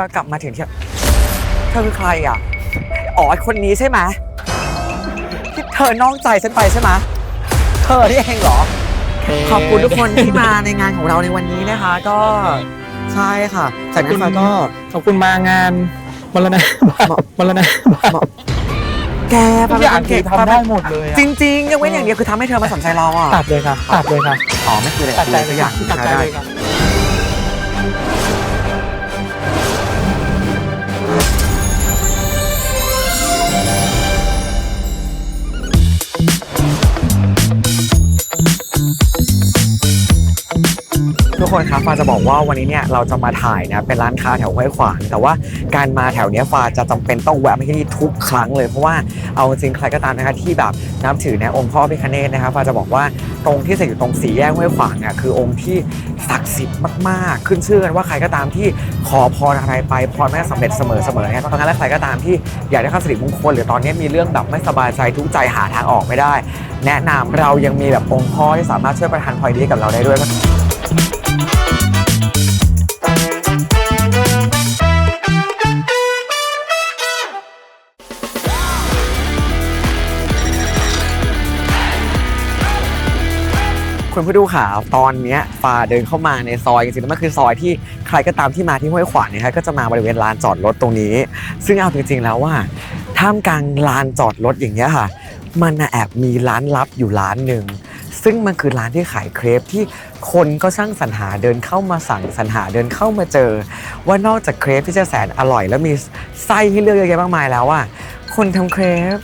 ฟ้ากลับมาถึงที่เธอคือใครอะ อ๋อไอ้คนนี้ใช่ไหมที่เธอนอกใจฉันไปใช่ไหมเธอที่เองเหรอ ขอบคุณทุกคนที่มาในงานของเราในวันนี้นะคะ ก็ใช่ค่ะจากนั้นฟ้าก็ขอบคุณมางานมรณะบาปมรณะบาปแกทุกอย่างคือทำได้หมดเลยจอะริงๆยังเว้นอย่างเดียวคือทำให้เธอมาสนใจเราอะตัดเลยค่ะตัดเลยค่ะอ๋อไม่คืออะไรตัดใจสัเลกยอย่างตัดใจได้เลยค่ะ ทุกคนครับฟ้าจะบอกว่าวันนี้เนี่ยเราจะมาถ่ายนะเป็นร้านค้าแถวห้วยขวางแต่ว่าการมาแถวเนี้ยฟ้าจะจำเป็นต้องแวะมาที่นี่ทุกครั้งเลยเพราะว่าเอาจริงใครก็ตามนะคะที่แบบนับถือในองค์พ่อพิคเนตนะครับฟ้าจะบอกว่าตรงที่เสกอยู่ตรงสี่แยกห้วยขวางเนี่ยคือองค์ที่ศักดิ์สิทธิ์มากๆ ขึ้นชื่อกันว่าใครก็ตามที่ขอพรอะไรไปพรไม่สำเร็จเสมอๆนะครับเพราะงั้นแล้วใครก็ตามที่อยากได้ข้าสิริมงคลหรือตอนนี้มีเรื่องแบบไม่สบายใจทุกใจหาทางออกไม่ได้ แนะนำเรายังมีแบบองค์พ่อที่สามารถช่วยประทานพรดีกับเราได้ด้วย คุณผู้ดูข่าวตอนนี้ฟ้าเดินเข้ามาในซอยจริงๆแล้วมันคือซอยที่ใครก็ตามที่มาที่ห้วยขวางเนี่ยครับก็จะมาบริเวณลานจอดรถตรงนี้ ซึ่งเอาจริงๆแล้วว่าท่ามกลางลานจอดรถอย่างเงี้ยค่ะ มันแอบมีร้านลับอยู่ร้านหนึ่งซึ่งมันคือร้านที่ขายเครปที่คนก็ช่างสรรหาเดินเข้ามาสั่งสรรหาเดินเข้ามาเจอ ว่านอกจากเครปที่จะแสนอร่อย แล้วมีไส้ให้เลือกเยอะแยะมากมายแล้วอะคนทำเครป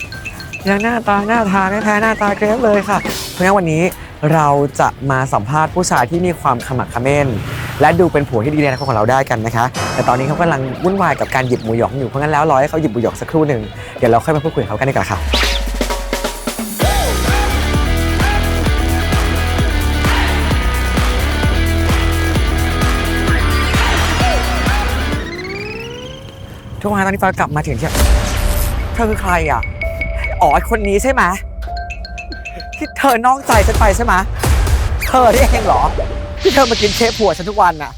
ยังหน้าตาหน้าทานไม่แพ้หน้าตาเครปเลยค่ะ เพราะงั้นวันนี้ เราจะมาสัมภาษณ์ผู้ชายที่มีความขมักเขม้น และดูเป็นผัวที่ดีในอนาคตของเราได้กันนะคะ แต่ตอนนี้เขากำลังวุ่นวายกับการหยิบหมูหยองอยู่เพราะงั้นแล้วรอให้เขาหยิบหมูหยองสักครู่หนึ่งเดี๋ยวเราค่อยมาพูดคุยกับเขากันดีกว่าค่ะทุกคนตอนนี้ฟ้ากลับมาถึงที่เธอคือใครอะอ๋อคนนี้ใช่ไหม ที่เธอนอกใจฉันไปใช่ไหมเธอที่เองเหรอ ที่เธอมากินเคฟผัวฉันทุกวันน่ะ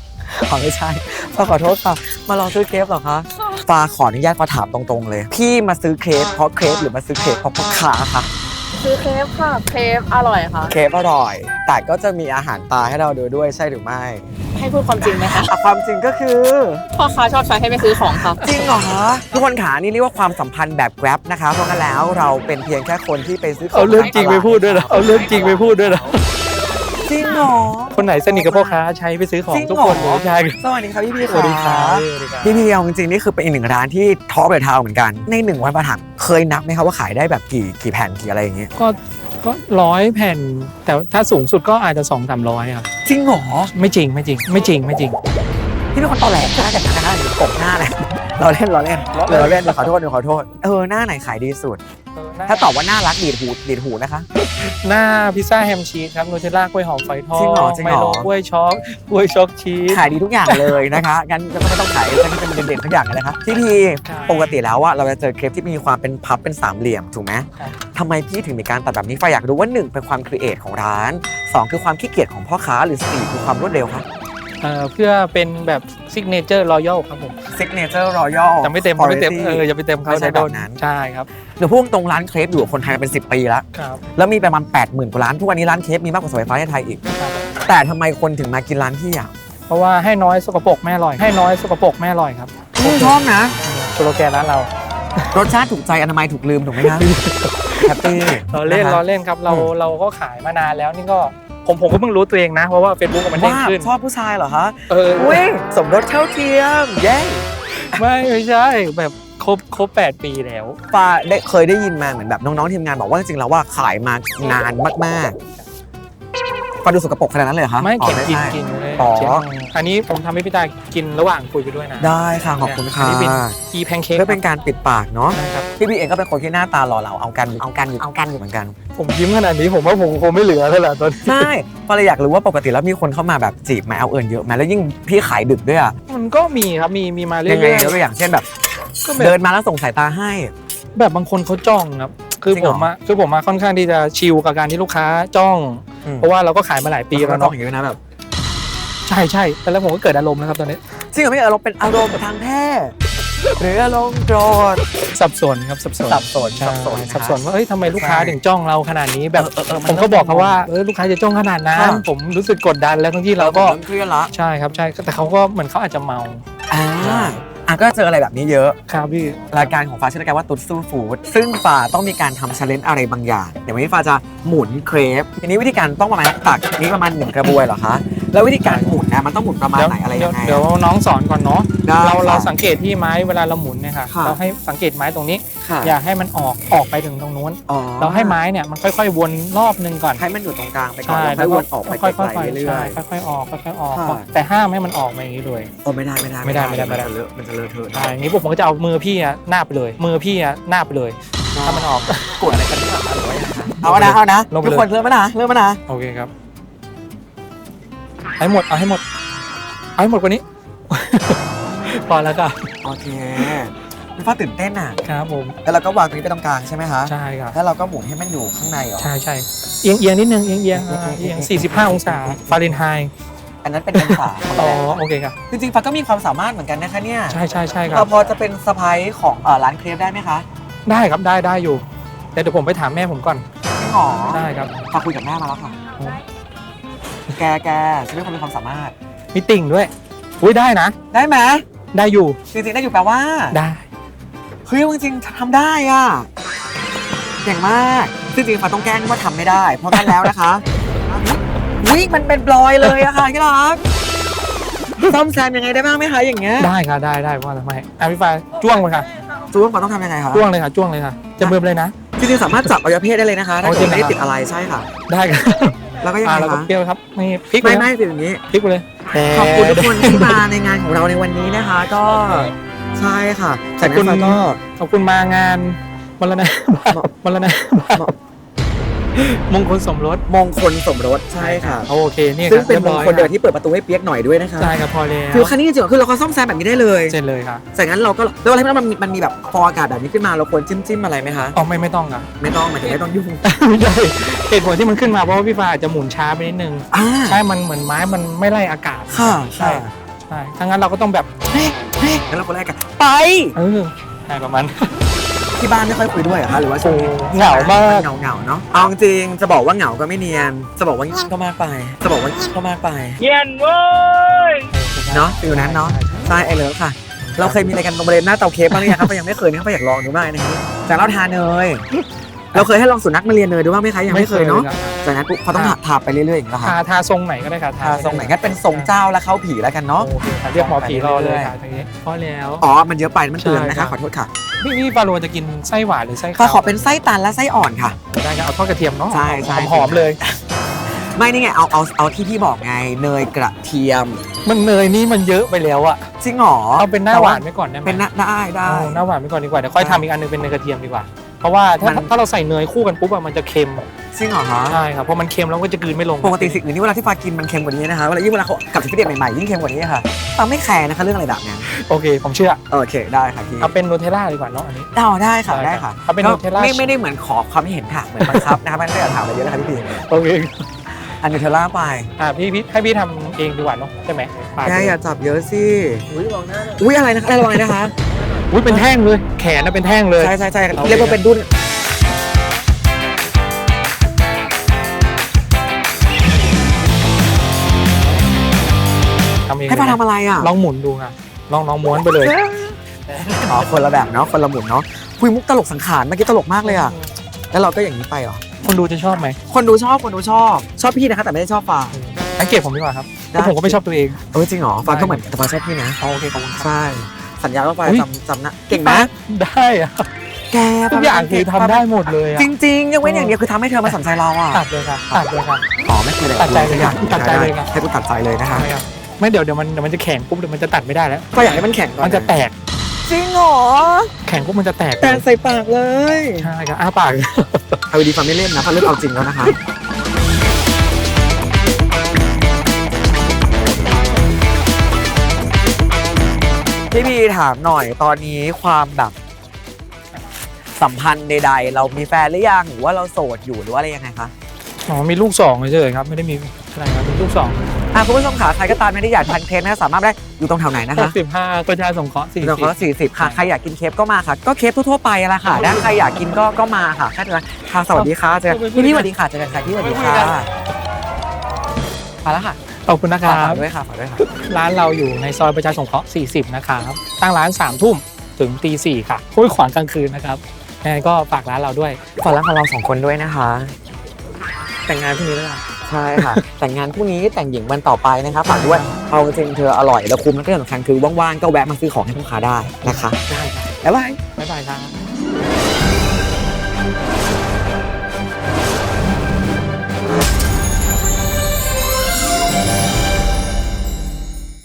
อ๋อไม่ใช่ฟ้าขอโทษค่ะ มารอซื้อเคฟเหรอคะฟ้าขออนุญาตฟ้าถามตรงๆเลย พี่มาซื้อเคฟเพราะเคฟหรือมาซื้อเคฟเพราะพ่อค้าคะ ซื้อเคฟค่ะเคฟอร่อยค่ะ เคฟอร่อย แต่ก็จะมีอาหารตาให้เราดูด้วยใช่หรือไม่ให้พูดความจริงไหมคะอะความจริงก็คือ พ่อค้าชอบใช้ให้ไปซื้อของค่ะ จริงเหรอทุกคนขานี่เรียกว่าความสัมพันธ์แบบแกร็บนะคะเพราะงั้นแล้วเราเป็นเพียงแค่คนที่ไปซื้อขเอาเรื่องจริงไปพูดด้วยนะเอาเรื่องจริงไปพูดด้วยนะ จริงเหรอคนไหนสนิทกับพ่อค้าใช้ไปซื้อของทุกคนเลยใช่สวัสดีครับพี่พี่สวัสดีครับสวัสดีครับพี่พี่เอาจริงๆนี่คือเป็นอีกหนึ่งร้านที่ท็อปเดอะทาวน์เหมือนกันในหนึ่งวันประถังเคยนับไหมครับว่าขายได้แบบกี่กี่แผ่นกี่อะไรอย่างเงี้ยก็ก็ร้อยแผ่น แต่ถ้าสูงสุดก็อาจจะสองสามร้อยครับจริงเหรอไม่จริงไม่จริง ไม่จริงไม่จริง พี่เป็นคนตอแหลหน้าจากนั้นนะคะหรือกบหน้านะเราเล่นเราเล่นเราเล่นเราขอโทษเราขอโทษ เออหน้าไหนขายดีสุด ถ้าตอบว่าน่ารักดีดหูดีดหูนะคะ หน้าพิซซ่าแฮมชีสครับนูเทลล่ากล้วยหอมฝอยทอจริงเหรองจริงไมเหรอโลกล้วยช็อกกล้วยช็อกชีสขายดีทุกอย่างเลยนะคะงั้นก็ไม่ต้องขายฉันเป็นเด่นๆทุกอย่างเลยนะคะพี่พีใช่ปกติแล้วว่าเราจะเจอเครปที่มีความเป็นพับเป็นสามเหลี่ยมถูกไหมครับทำไมพี่ถึงมีการตัดแบบนี้ไฟอยากรู้ว่าหนึ่งเป็นความครีเอทของร้านสองคือความขี้เกียจของพ่อค้าหรือสี่คือความรวดเร็วครับ เอ่อเพื่อเป็นแบบซิกเนเจอร์รอยัลครับผมซิกเนเจอร์รอยัลจะไม่เต็มจะไม่เต็มเอออย่าไปเต็มเขาไม่ใช่จะโดนแบบนั้นใช่ครับเดี๋ยวพูดตรงร้านเครปอยู่กับคนไทยมาเป็น 10 ปีแล้วครับแล้วมีประมาณ 8 0,000กว่าร้านทุกวันนี้ร้านเครปมีมากกว่าเสาไฟฟ้าในไทยอีก แต่ทำไมคนถึงมากินร้านพี่อะเพราะว่าให้น้อยสกปรกแม่อร่อย ให้น้อยสกปรกแม่อร่อยครับพี่ชอบนะสโลแกนร้านเรา รสชาติถูกใจอนามัยถูกลืมถูกไหมครับแฮปปี้เราเล่นเราเล่นครับเราอืมเราก็ขายมานานแล้วนี่ก็ ผมผมก็เพิ่งรู้ตัวเองนะเพราะว่า Facebook มันเด้งว่าขึ้น ชอบผู้ชายเหรอคะเอออุ้ยสมรสเท่าเทียม เย้ไม่ไม่ใช่แบบครบครบแปดปีแล้ว ฟ้าได้เคยได้ยินมาเหมือนแบบน้องๆทีมงานบอกว่าจริงๆแล้วว่าขายมานานมากๆฟ้าดูสกปรกขนาดนั้นเลยเหรอคะไม่อ๋อเก็บกินใช่กินเลย อ๋อเช็ดอันนี้ผมทำให้พี่ตากินระหว่างคุยไปด้วยนะ ได้ค่ะขอบคุณค่ะอันนี้เป็น อีแพนเค้กเพื่อเป็นการปิดปากเนาะนะครับ พี่พี่เองก็เป็นคนที่หน้าตาหล่อเหลาเอากันเอากันอยู่เอากันอยู่เหมือนกัน ผมยิ้มขนาดนี้ผมว่าผมคงไม่เหลือแล้วล่ะตอนนี้ใช่ฟ้าเลยอยากรู้ว่าปกติแล้วมีคนเข้ามาแบบจีบมาเอาเอิญเยอะไหมแล้วยิ่งพี่ขายดึกด้วยอะมันก็มีครับมีมีมาเรื่ยังไงอยยกตัวอย่างเช่นแบบ ๆก็แบเดิบนมาแล้วส่งสายตาให้ แบบบางคนเขาจ้องครับ คือจริงเหผรอ มอะคือผมมาค่อนข้างที่จะชิลกับการที่ลูกค้าจ้องอืมเพราะว่าเราก็ขายมาหลายปีแล้วต้อเนาะงอย่างนี้นะแบบ ใช่ใช่แต่แล้วผมก็เกิดอารมณ์นะครับตอนนี้จริงเหรอพี่เออเราเป็นอารมณ์ทางเพศหรืออารมณ์โกรธ สับสนครับสับสนสับสนใช่สับสนนะคะสับสนว่าเอ้ยทำไมลูกค้าใช่ถึงจ้องเราขนาดนี้แบบเออเออเออมันผมก็บอกเขาว่าเออลูกค้าจะจ้องขนาดนั้น ค่ะ ผมรู้สึกกดดันแล้วทั้งที่เราก็เริ่มเครียดละใช่ครับใช่แต่เขาก็เหมือนเขาอาจจะเมาอ่าอะก็เจออะไรแบบนี้เยอะ ครับพี่ รายการของฟ้าชื่อรายการว่าตุ๊ดสู้ฟู้ดซึ่งฟ้าต้องมีการทำชาเลนจ์อะไรบางอย่าง เดี๋ยววันนี้ฟ้าจะหมุนเครปทีนี้วิธีการต้องประมาณตักนี้ประมาณหนึ่งกระบวยเหรอคะ แล้ววิธีการหมุนนะมันต้องหมุนประมาณเดี๋ยวไหนอะไรเดี๋ยัยวงไง เดี๋ยวน้องสอนก่อนเนาะได้เราเราค่ะสังเกตที่ไม้เวลาเราหมุนเนี่ยค่ะค่ะ เราให้สังเกตไม้ตรงนี้ ค่ะอย่าให้มันออกออกไปถึงตรงนู้น อ๋อเราให้ไม้เนี่ยมันค่อยๆวนรอบหนึงก่อนให้มันอยู่ตรงกลางไปก่อนใช่แล้วค่อยวนออกไปไกค่ลอยๆค่อยๆๆเรื่อใช่ยค่อยๆออกค่อยๆออก ค่ะ แต่ห้ามให้มันออกมาอย่างนี้เลย ๆโอ้ไม่ได้ไม่ได้ไม่ได้ไม่ได้ไม่ได้นจะเลอะมันจะเลอะเทอะใช่อย่างนี้พวกผมก็จะเอามือพี่อะหน้าบไปเลย มือพี่อะหน้าบไปเลย ถ้ามันออก กดอะไรกันเนี่ยหรือว่ายังไงคะเอานะเอานะลงไปทุกเลยคนเริ่มมานะเริ่มมานะโอเคครับ ให้หมดเอาให้หมด เอาให้หมดกว่านี้ พอแล้วก็โอเคพี่ฟ้าตื่นเต้นอะ ครับผม แล้วเราก็วางตรงนี้ไปตรงกลางใช่ไหมคะใช่ครับ แล้วเราก็หมุนให้มันอยู่ข้างในเหรอ ใช่ใช่เอียงเอียงนิดนึงเอียงเอียงอ่าเอียง45 องศาฟาเรนไฮต์อันนั้นเป็นองศาอ๋อโอเคครับ จริงๆฟ้าก็มีความสามารถเหมือนกันนะคะเนี่ยใช่ใช่ใช่คพรัอบพอจะเป็นสะพายของเอ่อร้านเครปได้ไหมคะได้ครับได้ได้อยู่ แต่เดี๋ยวผมไปถามแม่ผมก่อน จริงเหรอได้ครับ ฟ้าคุยกับแม่มาแล้วค่ะ แกแกฉันเป็นคนมีความสามารถ มีติ่งด้วย อุ้ยได้นะ ได้ไหมได้อยู่ จริงๆได้อยู่แปลว่า ได้ เฮ้ยจริงๆทำได้อะเก่งมากซึ่งจริงๆฟ้าต้องแกล้งว่าทำไม่ได้ เพราะงั้นแล้วนะคะวิมันเป็นรอยเลยอะค่ะที่รักซ่อมแซมยังไงได้บ้างไหมคะอย่างเงี้ย ได้ค่ะได้ได้ว่าทำไมอะพี่ฟ้าจ้วงเลยค่ะ จูนฟ้าต้องทำยังไงคะจ้วงเลยค่ะจ้วงเลยค่ะ จะเบิ่มเลยนะ จริงๆสามารถจับอวัยวะเพศได้เลยนะคะ ถ้าโอเกิเคดไม่ได้นะครับติดอะไรใช่ค่ะ ได้ครับ แล้วก็ยังอ่าไงแล้วก็คะเปรี้ยวครับนี่พริกไปไม่นะไม่เป็นอย่างนี้ พริกไปเลยขอบคุณทุกคนที่มาในงานของเราในวันนี้นะคะ ก็ใช่ค่ะจากนั้นฟ้าก็ ขอบคุณมางานมรณะมรณะ มงคลสมรสมงคลสมรสใช่ค่ะโอเคนี่คซึ่งรับเป็นรียบมงร้อยคลเดียวที่เปิดประตูให้เปียกหน่อยด้วยนะคะใช่ครับพอแล้วคือคันนี้จริงๆคือเราก็ซ่อมแซมแบบนี้ได้เลยเสร็จเลยค่ะจากนั้นเราก็แล้วอะไรที่มันมีมันมีแบบฟองอากาศแบบนี้ขึ้นมาเราควรจิ้มจิ้มๆอะไรไหมคะอ๋อไม่ไม่ต้องครับไม่ต้องหมายถึงไม่ต้องยุ่งไม่ใช่เหตุผลที่มันขึ้นมาเพราะว่าพี่ฟ้าอาจจะหมุนช้าไปนิดนึงอ่าใช่มันเหมือนไม้มันไม่ไล่อากาศค่ะใช่ใช่ถ้างั้นเราก็ต้องแบบเฮ้ยเฮ้ยงั้นเราคนแรกกันไปเออใช่ประมาณ ที่บ้านไม่ค่อยคุยด้วยเหรอคะหรือว่าช่วงนี้เหงามาก เหงาเหงาๆเนาะเอาจริงๆจะบอกว่าเหงาก็ไม่เนียน จะบอกว่าเงียบก็มากไป จะบอกว่าเงียบก็มากไป เย็นเว้ย เนาะฟิลนั้นเนาะใช่ไอเลิฟค่ะ เราเคยมีอะไรกันตรงบริเวณหน้าเตาเค้กบ้างหรือยังครับก็ยังไม่เคยนะครับก็อยากลองดูบ้างนะครับจากเราทานเนย เราเคยให้ลองสุนัขมาเรียนเนยดูบ้างไหมคะยังไม่เคยเนาะจากนั้นปุ๊บเขาต้องทาไปเรื่อยๆอย่างนี้ยทาค่ะทาทรงไหนก็ได้ค่ะทาทรงไหนงั้นเป็นทรงเจ้าแล้วเข้าผีแล้วกันเนาะโอเคค่ะเรียกหมอผีรอเลยค่ะตรงนี้พอแล้วอ๋อมันเยอะไปมันเตือนนะใช่ครัคะบขอโทษค่ะพี่พี่ฟาโรห์จะกินไส้หวานหรือไส้ก็ขาวขอเป็นไส้ตันและไส้อ่อนค่ะได้ครับเอาทอดกระเทียมเนาะใช่ใช่หอมๆเลยไม่นี่ไงเอาเอาเอาที่พี่บอกไงเนยกระเทียม มันเนยนี่มันเยอะไปแล้วอะจริงเหรอเอาเป็นหน้าหวานไปก่อนได้ไหมเป็นหน้าได้ได้เอาหน้าหวานไปก่อนดีกว่าเดี๋ยวค่อยทำอีกอันหนึงเป็นเนยกระเทียมดีกว่า เพราะว่าถ้ามัน ถ้าเราใส่เนยคู่กันปุ๊บอะมันจะเค็มจริงเหรอคะใช่ครับเพราะมันเค็มแล้วก็จะกลืนไม่ลงปกติสิ่งอื่นที่เวลาที่ฟ้ากินมันเค็มกว่านี้นะคะเวลายิ่งเวลาเขากลับจากฟิตเนสใหม่ๆยิ่งเค็มกว่านี้ค่ะฟ้าไม่แคร์นะคะเรื่องอะไรแบบนั้นโอเค ผมเชื่อโอเคได้ค่ะพี่เอาเป็นนูเทลล่าดีกว่าเนาะอันนี้เอาได้ค่ะได้ได้ครัค่ะบเอาเป็นก็ Nutella ไม่ไม่ได้เหมือนขอความเห็นค่ะเหมือนบังคับนะคะมันไม่อยากถามอะไรเยอะนะคะพี่พีโอเคอันนูเทลล่าไปอ่าพี่พี่ให้พี่ทำเองดีกว่าเนาะใช่ไหมปาดแกอย่าจับเยอะสิอุ้ยลองหน้าอุ้ยอะไรนะคะอะไรนะคะ อุ้ยเป็นแท่งเลย แขนน่ะเป็นแท่งเลย ใช่ใช่ใช่โอเค เรียกว่าเป็นดุนทำเองให้ฟ้าทำอะไรอะลองหมุนดูค่ะลองลองม้วนไปเลยอ๋อคนละแบบเนาะคนละหมุนเนาะคุยมุกตลกสังขารเมื่อกี้ตลกมากเลยอะแล้วเราก็อย่างนี้ไปเหรอคนดูจะชอบไหมคนดูชอบคนดูชอบ ชอบพี่นะคะแต่ไม่ได้ชอบฟ้าสังเกตผมดีกว่าครับได้เพราะผมก็ไม่ชอบตัวเอง เออจริงเหรอฟ้าก็เหมือนแต่ฟ้าชอบพี่นะ เอาโอเคขอบคุณครับ ใช่ สัญญาว่าฟ้าอุ๊ย จำจำนะเก่งไหมได้อะแกทุกอย่างคือทำได้หมดเลยอะจริงๆยังเว้นอย่างเดียวคือทำให้เธอมาสนใจเราอะตัดเลยค่ะตัดเลยค่ะ อ๋อไม่คืออะไรตัดใจเลยครับตัดใจเลยครับ ให้กูตัดใจเลยนะคะใช่ครับไม่เดี๋ยวเดี๋ยวมันเดี๋ยวมันจะแข็งปุ๊บเดี๋ยวมันจะตัดไม่ได้แล้ว ก็อยากให้มันแข็งก่อนมันจะแตกจริงเหรอแข็งปุ๊บมันจะแตกแตกใส่ปากเลยใช่ครับอ้าปากเอาดีฟังไม่เล่นนะฟังเริ่มเอาจริงแล้วนะคะ พี่บีถามหน่อยตอนนี้ความแบบสัมพันธ์ใดๆ เรามีแฟนหรือยังหรือว่าเราโสดอยู่หรือว่าอะไรยังไงคะ อ๋อมีลูกสองเฉยๆครับ ไม่ได้มีอะไรครับมีลูกสองอะคุณผู้ชมขาใครก็ตามไม่ได้อยากทานเคปนะสามารถได้อยู่ตรงแถวไหนนะคะ65ประชาสงเคราะห์ตรงเขาสี่สิบค่ะใครอยากกินเคปก็มาค่ะ ก็เคปทั่วๆไปละค่ะถ้าใครอยากกินก็ก็มาค่ะแค่นั้นค่ะสวัสดีค่ะเจอกันพี่พี่สวัสดีค่ะเจอกันค่ะพี่สวัสดีค่ะมาแล้วค่ะ40 ขอบคุณนะคฝารักบด้วยค่ะฝากด้วยค่ะ ร้านเราอยู่ในซอยประชาสงเคราะห์ 40 นะครับ ตั้งร้าน3ทุ่มถึงตี4ค่ะห้วยขวางกลางคืนนะครับยังไงก็ฝากร้านเราด้วยฝากร้านของเราสองคนด้วยนะคะ แต่งงานพรุ่งนี้ด้วยนะใช่ค่ะ แต่งงานพรุ่งนี้แต่งหญิงวันต่อไปนะคะฝากด้วยเอาจริงๆเธออร่อยแล้วคุ้มและที่สำคัญคือว่างๆก็แวะมาซื้อของให้ลูกค้าได้นะคะได้ครับบ๊ายบาย บ๊ายบายครับ